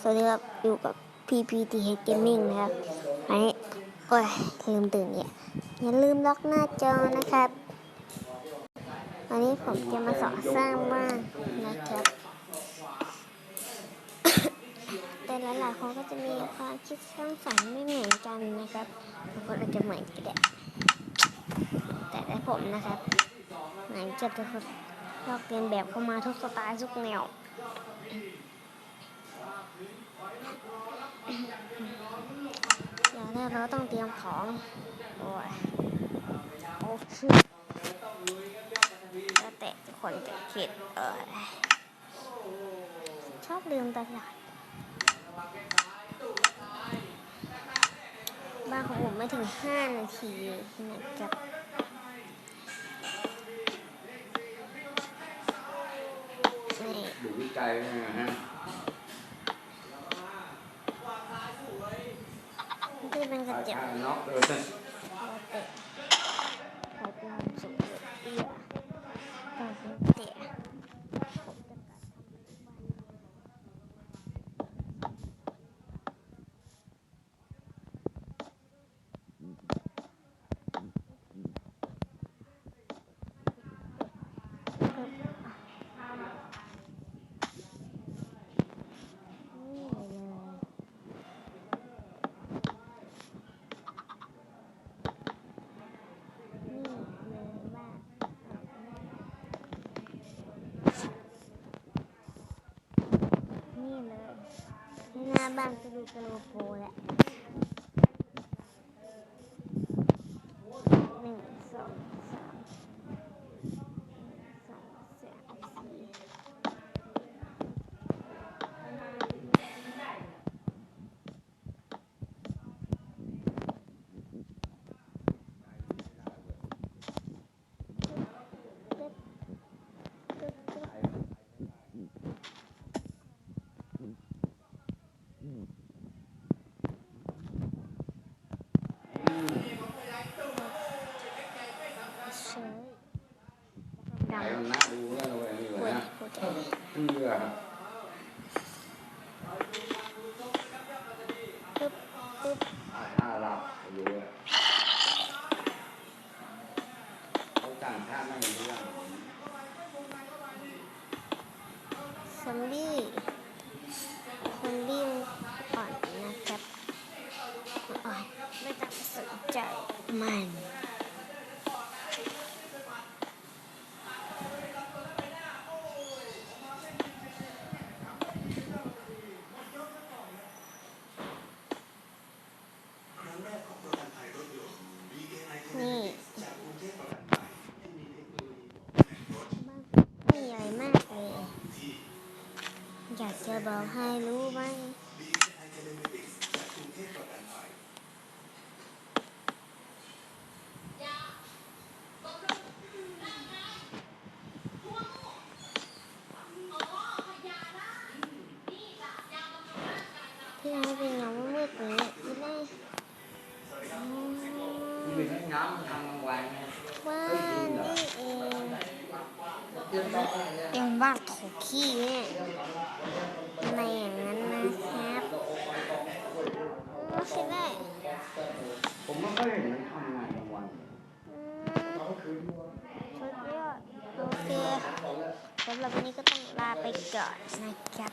สวัสดีครับ อยู่กับ PPTH Gaming นะครับอันนี้โอ้ย ลืมตื่นเนี่ยอย่าลืมล็อกหน้าจอนะครับ วันนี้ผมจะมาสอนสร้างบ้านนะครับแต่หลายๆคนก็จะมีความคิดสร้างสรรค์ไม่เหมือนกันนะครับบางคนอาจจะเหมือนก็ได้แต่ในผมนะครับ ไหนจะทุกคนลอกเรียนแบบเข้ามาทุกสไตล์ทุกแนว เราต้องเตรียมของ โอ้ยโอ้ชื่อแล้วแต่คนจะคิดเออชอบลืมตลอดบ้านของผมไม่ถึง5นาทีนะครับนี่ดูวิจัยนะฮะ นี่เป็นกระ สาย จก ชาน็อกเลย เราเตะเขาเป็นสูงเอี้ยต้องเตะผมจะกัดทำนี่เลยนี่เลยบ้านนี่เลย ที่หน้าบ้านก็ดูกระโลโปแหละหนึ่งสองสามสองสามสี่ตึ๊ดตึ๊ดตึ๊ดเฉย ไหนดำมันน่าดูแล้วเราอย่างนี้เลป่วยยนะปวดใจเพื่อครับปึ๊บปึ๊บถ้าหลับอยู่อะเขาต่างชาติไม่รู้เรื่องซอมบี้ซอมบี้อ่อนนะครับอ่อนไม่ต้องสนใจมันนี่ไม่มีอะไรมากเลย อยากจะบอกให้รู้ไหมที่ให้เป็ นเงามืดๆอย่างนี้ไม่ได้อืมมีทั้งน้ำทางกลางวันนะว่านี่เองเป็นบ้านโถขี้เนี่ยในอย่างนั้นนะครับไม่ใช่ได้ผมไม่ค่อยเห็นมันทำงานกลางวันอืมสุดยอดโอเคสำหรับวันนี้ก็ต้องลาไปก่อนนะครับ